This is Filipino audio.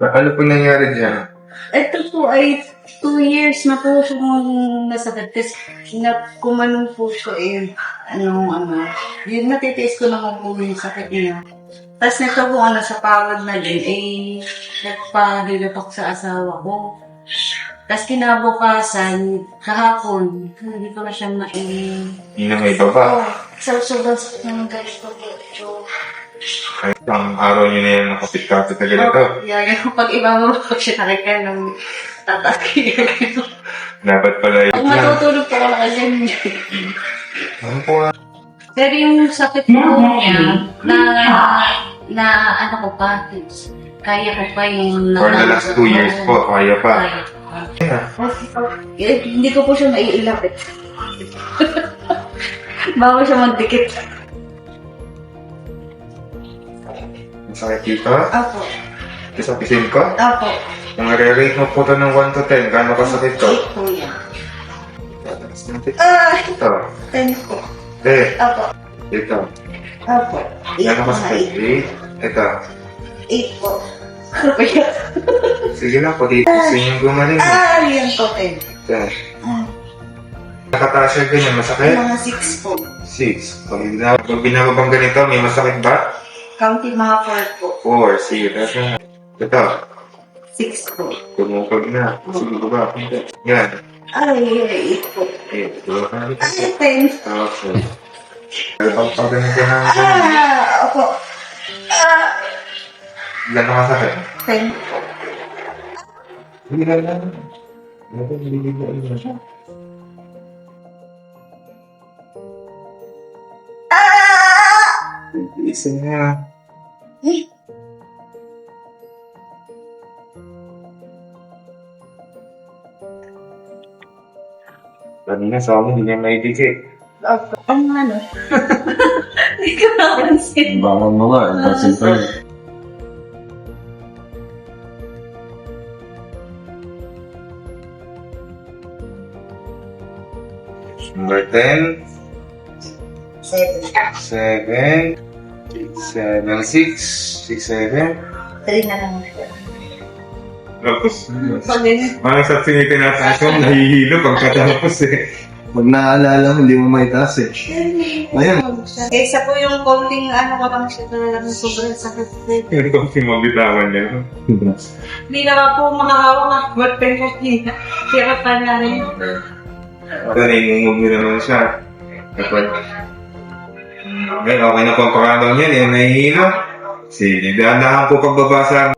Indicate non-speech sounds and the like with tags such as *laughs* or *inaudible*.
Ano po nangyari dyan? Ito po ay two years na po siyang nasakit. Tapos na kumanon po siya eh. Anong ano. Yun natitiis ko naman po yung sakit niya. Tapos nito po ano sa pagod na din eh nagpahilap ako sa asawa ko. Tapos kinabukasan, kahapon, hindi ko na siya mai... Hindi na may baba. Sa sobrang sakit ng ganito po. Kahit ang araw nyo na yan nakapit-kapit na ganito. Yeah, ganun. Pag iba mo, pag siya nakika ng tataki. Dapat pala yun. Pag matutulog po ako kasi Ano po nga? Pero yung sakit po niya, na, na ano ko pa, kaya ko pa yung... For the last two years po, kaya pa. Kaya pa. Yeah. Eh, hindi ko po siya naiilapit. *laughs* Bago siya magdikit. Ang sakit dito. Apo. Sa pisin ko. Apo. Kung nare-rate mo po ito ng 1 to 10, gaano kasakit to? Eight po yan. Ah! Ito. Ten po. Eh, Apo. ito. Apo. Eight Gaano po na kasakit? eight. 8. Ito. Eight po. Ano ba yan? Sige lang po, dito. Gusto nyo gumaling. Ah, yan po, ten. Ito. Ah, Nakataas yung ganyan, masakit? Mga six po. 6. Pag, bina- pag binababang ganito, may masakit ba? County mga four po. 4. Sige, na. Ito. Six po. Tumukod na. Sige, baba. Yan. Ay, eight po. Eh, ito. Ay, ten. Okay. Pero pag pag ganito na, Ah, opo. Ah, gano'n kasakit? ten. Hindi na lang. Ito, hindi na lang. Isa na. Eh, Kanina sa amin, hindi niya maibigay. opo. Ang ano? Hindi ko napansin. Baka mo nga, kasi pa yun. Number 10, Seven. 7, 7, 6, 6, 7. Three na lang. Tapos, Pag ganyan. parang sa tinitinataas mo, nahihilo pagkatapos eh. Pag naaalala mo, hindi mo maitaas eh. Ayun. Eh, isa po yung konting ano ko lang siya talagang sobrang sakit. Hindi ko simabitawan niya. Hindi na nga po makahawak na. Ba't pa yung niya? Hirap pa na rin. Ito, nangingumog mo naman siya. Kapag, okay, okay na po ang paramdam niya, eh, nahihilo. Sige, dahan-dahan po pagbabasa